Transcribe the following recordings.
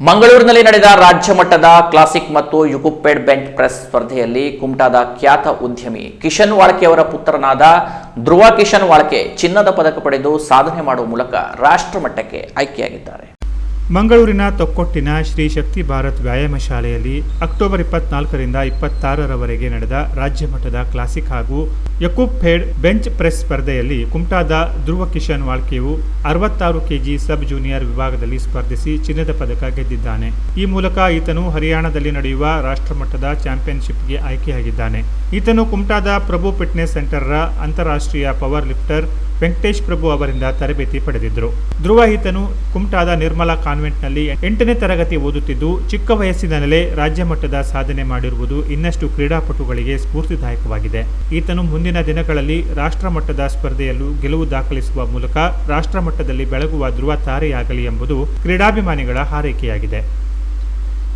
ಮಂಗಳೂರಿನಲ್ಲಿ ನಡೆದ ರಾಜ್ಯ ಮಟ್ಟದ ಕ್ಲಾಸಿಕ್ ಮತ್ತು ಯುಕುಪೆಡ್ ಬೆಂಚ್ ಪ್ರೆಸ್ ಸ್ಪರ್ಧೆಯಲ್ಲಿ ಕುಮಟಾದ ಖ್ಯಾತ ಉದ್ಯಮಿ ಕಿಶನ್ ವಾಳ್ಕೆ ಅವರ ಪುತ್ರನಾದ ಧ್ರುವ ಕಿಶನ್ ವಾಳ್ಕೆ ಚಿನ್ನದ ಪದಕ ಪಡೆದು ಸಾಧನೆ ಮಾಡುವ ಮೂಲಕ ರಾಷ್ಟ್ರಮಟ್ಟಕ್ಕೆ ಆಯ್ಕೆಯಾಗಿದ್ದಾರೆ. ಮಂಗಳೂರಿನ ತೊಕ್ಕೊಟ್ಟಿನ ಶ್ರೀ ಶಕ್ತಿ ಭಾರತ್ ವ್ಯಾಯಾಮ ಶಾಲೆಯಲ್ಲಿ ಅಕ್ಟೋಬರ್ ಇಪ್ಪತ್ನಾಲ್ಕರಿಂದ ಇಪ್ಪತ್ತಾರರವರೆಗೆ ನಡೆದ ರಾಜ್ಯ ಮಟ್ಟದ ಕ್ಲಾಸಿಕ್ ಹಾಗೂ ಯಕೂಬ್ ಫೇಡ್ ಬೆಂಚ್ ಪ್ರೆಸ್ ಸ್ಪರ್ಧೆಯಲ್ಲಿ ಕುಮಟಾದ ಧ್ರುವ ಕಿಶನ್ ವಾಳ್ಕೆಯು ಅರವತ್ತಾರು ಕೆಜಿ ಸಬ್ ಜೂನಿಯರ್ ವಿಭಾಗದಲ್ಲಿ ಸ್ಪರ್ಧಿಸಿ ಚಿನ್ನದ ಪದಕ ಗೆದ್ದಿದ್ದಾನೆ. ಈ ಮೂಲಕ ಈತನು ಹರಿಯಾಣದಲ್ಲಿ ನಡೆಯುವ ರಾಷ್ಟ್ರಮಟ್ಟದ ಚಾಂಪಿಯನ್ಶಿಪ್ಗೆ ಆಯ್ಕೆಯಾಗಿದ್ದಾನೆ. ಈತನು ಕುಮಟಾದ ಪ್ರಭು ಫಿಟ್ನೆಸ್ ಸೆಂಟರ್ರ ಅಂತಾರಾಷ್ಟ್ರೀಯ ಪವರ್ ಲಿಫ್ಟರ್ ವೆಂಕಟೇಶ್ ಪ್ರಭು ಅವರಿಂದ ತರಬೇತಿ ಪಡೆದಿದ್ದರು. ಧ್ರುವ ಕುಮಟಾದ ನಿರ್ಮಲಾ ಕಾನ್ವೆಂಟ್ನಲ್ಲಿ ಎಂಟನೇ ತರಗತಿ ಓದುತ್ತಿದ್ದು, ಚಿಕ್ಕ ವಯಸ್ಸಿನಲ್ಲೇ ರಾಜ್ಯ ಮಟ್ಟದ ಸಾಧನೆ ಮಾಡಿರುವುದು ಇನ್ನಷ್ಟು ಕ್ರೀಡಾಪಟುಗಳಿಗೆ ಸ್ಫೂರ್ತಿದಾಯಕವಾಗಿದೆ. ಈತನು ಮುಂದಿನ ದಿನಗಳಲ್ಲಿ ರಾಷ್ಟ್ರಮಟ್ಟದ ಸ್ಪರ್ಧೆಯಲ್ಲೂ ಗೆಲುವು ದಾಖಲಿಸುವ ಮೂಲಕ ರಾಷ್ಟ್ರಮಟ್ಟದಲ್ಲಿ ಬೆಳಗುವ ಧ್ರುವ ತಾರೆಯಾಗಲಿ ಎಂಬುದು ಕ್ರೀಡಾಭಿಮಾನಿಗಳ ಹಾರೈಕೆಯಾಗಿದೆ.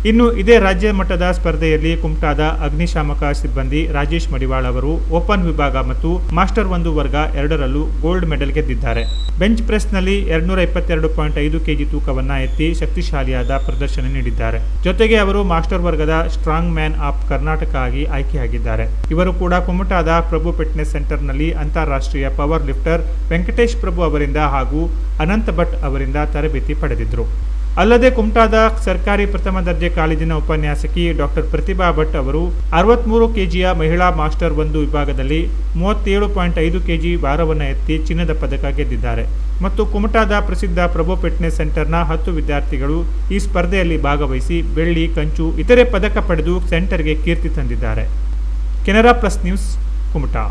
ಇನ್ನು ಇದೇ ರಾಜ್ಯ ಮಟ್ಟದ ಸ್ಪರ್ಧೆಯಲ್ಲಿ ಕುಮಟಾದ ಅಗ್ನಿಶಾಮಕ ಸಿಬ್ಬಂದಿ ರಾಜೇಶ್ ಮಡಿವಾಳ್ ಅವರು ಓಪನ್ ವಿಭಾಗ ಮತ್ತು ಮಾಸ್ಟರ್ ಒಂದು ವರ್ಗ ಎರಡರಲ್ಲೂ ಗೋಲ್ಡ್ ಮೆಡಲ್ ಗೆದ್ದಿದ್ದಾರೆ. ಬೆಂಚ್ ಪ್ರೆಸ್ನಲ್ಲಿ ಎರಡ್ನೂರ ಇಪ್ಪತ್ತೆರಡು ಪಾಯಿಂಟ್ ಐದು ಕೆಜಿ ತೂಕವನ್ನ ಎತ್ತಿ ಶಕ್ತಿಶಾಲಿಯಾದ ಪ್ರದರ್ಶನ ನೀಡಿದ್ದಾರೆ. ಜೊತೆಗೆ ಅವರು ಮಾಸ್ಟರ್ ವರ್ಗದ ಸ್ಟ್ರಾಂಗ್ ಮ್ಯಾನ್ ಆಫ್ ಕರ್ನಾಟಕ ಆಗಿ ಆಯ್ಕೆಯಾಗಿದ್ದಾರೆ. ಇವರು ಕೂಡ ಕುಮಟಾದ ಪ್ರಭು ಫಿಟ್ನೆಸ್ ಸೆಂಟರ್ನಲ್ಲಿ ಅಂತಾರಾಷ್ಟ್ರೀಯ ಪವರ್ ಲಿಫ್ಟರ್ ವೆಂಕಟೇಶ್ ಪ್ರಭು ಅವರಿಂದ ಹಾಗೂ ಅನಂತ ಭಟ್ ಅವರಿಂದ ತರಬೇತಿ ಪಡೆದಿದ್ದರು ಅಲ್ಲದೆ ಕುಮಟಾದ ಸರ್ಕಾರಿ ಪ್ರಥಮ ದರ್ಜೆ ಕಾಲೇಜಿನ ಉಪನ್ಯಾಸಕಿ ಡಾಕ್ಟರ್ ಪ್ರತಿಭಾ ಭಟ್ ಅವರು ಅರವತ್ಮೂರು ಕೆಜಿಯ ಮಹಿಳಾ ಮಾಸ್ಟರ್ ಒಂದು ವಿಭಾಗದಲ್ಲಿ ಮೂವತ್ತೇಳು ಪಾಯಿಂಟ್ ಐದು ಕೆಜಿ ಭಾರವನ್ನು ಎತ್ತಿ ಚಿನ್ನದ ಪದಕ ಗೆದ್ದಿದ್ದಾರೆ. ಮತ್ತು ಕುಮಟಾದ ಪ್ರಸಿದ್ಧ ಪ್ರಭು ಫಿಟ್ನೆಸ್ ಸೆಂಟರ್ನ ಹತ್ತು ವಿದ್ಯಾರ್ಥಿಗಳು ಈ ಸ್ಪರ್ಧೆಯಲ್ಲಿ ಭಾಗವಹಿಸಿ ಬೆಳ್ಳಿ, ಕಂಚು, ಇತರೆ ಪದಕ ಪಡೆದು ಸೆಂಟರ್ಗೆ ಕೀರ್ತಿ ತಂದಿದ್ದಾರೆ. Canara plus news, Kumta.